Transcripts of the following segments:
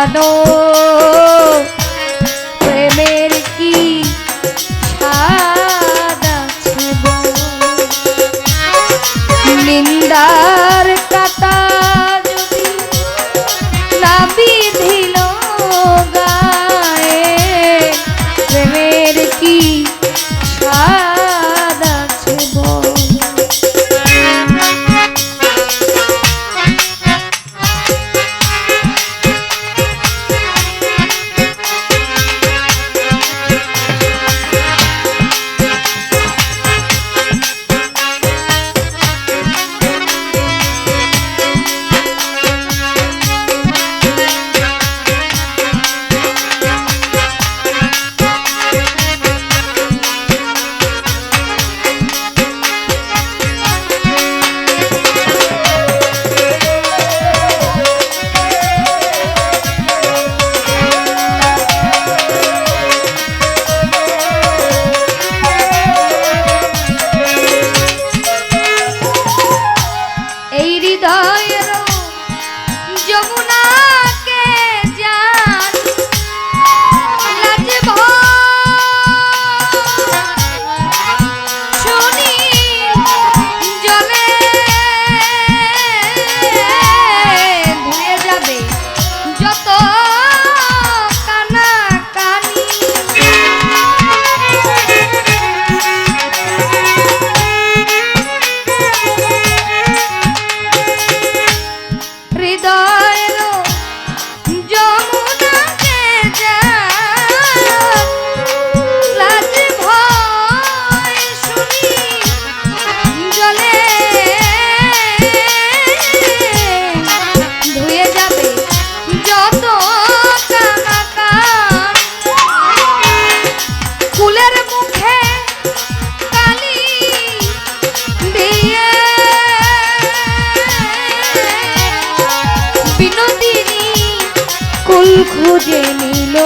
I know. খুঁজে নিল।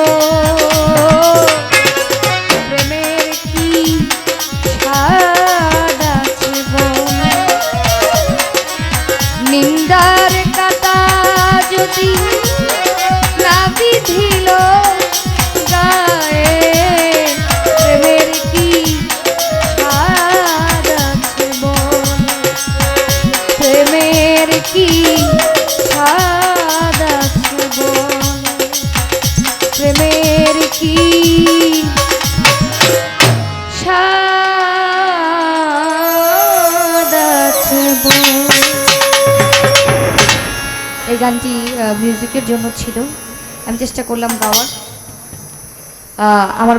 এই গানটি মিউজিকের জন্য ছিল। আমি চেষ্টা করলাম গাওয়ার। আমার